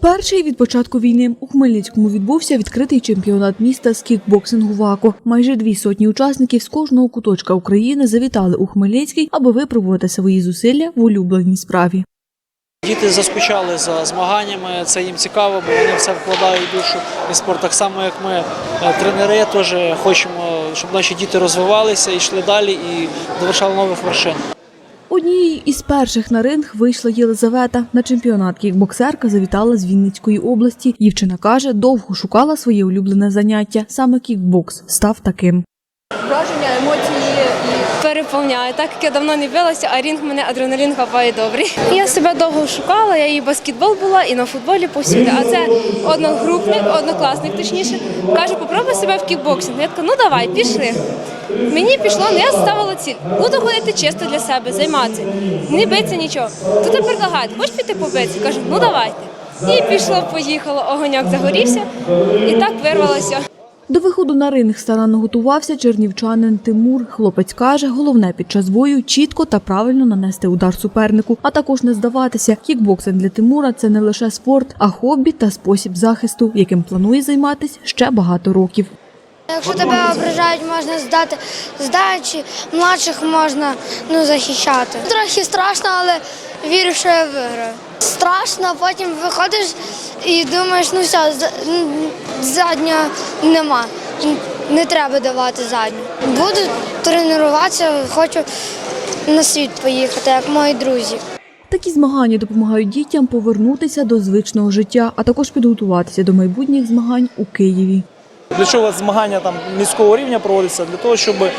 Перший від початку війни у Хмельницькому відбувся відкритий чемпіонат міста з кікбоксингу ВАКО. Майже дві сотні учасників з кожного куточка України завітали у Хмельницький, аби випробувати свої зусилля в улюбленій справі. Діти заскучали за змаганнями, це їм цікаво, бо вони все вкладають душу в спорт. Так само, як ми, е, тренери, теж хочемо, щоб наші діти розвивалися, йшли далі і довершали нових вершин. Однією із перших на ринг вийшла Єлизавета. На чемпіонат кікбоксерка завітала з Вінницької області. Дівчина каже, довго шукала своє улюблене заняття. Саме кікбокс став таким. враження, емоції переповняє. Так як я давно не билася, а рінг мене адреналін хапає добрий. Я себе довго шукала, я і баскетбол була, і на футболі повсюди. А це одногрупник, однокласник, точніше, каже, попробуй себе в кікбоксинг. Я така, ну давай, пішли. Мені пішло, ну я ставила ціль. Буду ходити чисто для себе, займатися. Не битися нічого. Тут предлагають, хочеш піти побитися? Кажу, ну давайте. І пішло, поїхало, огоньок загорівся, і так вирвалося. До виходу на ринг старанно готувався чернівчанин Тимур. Хлопець каже, головне під час бою чітко та правильно нанести удар супернику, а також не здаватися. Кікбоксинг для Тимура це не лише спорт, а хобі та спосіб захисту, яким планує займатися ще багато років. Якщо тебе ображають, можна здати здачі, младших можна ну, захищати. Трохи страшно, але вірю, що я виграю. Страшно, потім виходиш і думаєш, ну все, заднього нема. Не треба давати задню. Буду тренуватися, хочу на світ поїхати, як мої друзі. Такі змагання допомагають дітям повернутися до звичного життя, а також підготуватися до майбутніх змагань у Києві. Для чого змагання там міського рівня проводяться? Для того, щоб е,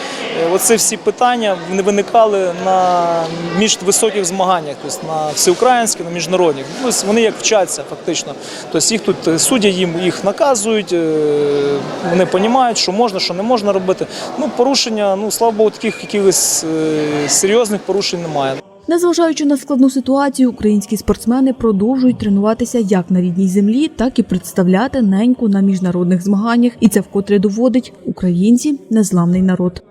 оці всі питання не виникали на між високих змаганнях, тобто на всеукраїнських, на міжнародних. Ну, вони як вчаться фактично. Тобто їх тут е, судді їм їх наказують, е, вони розуміють, що можна, що не можна робити. Ну, порушення, ну слава Богу, таких якихось серйозних порушень немає. Незважаючи на складну ситуацію, українські спортсмени продовжують тренуватися як на рідній землі, так і представляти неньку на міжнародних змаганнях. І це вкотре доводить українці незламний народ.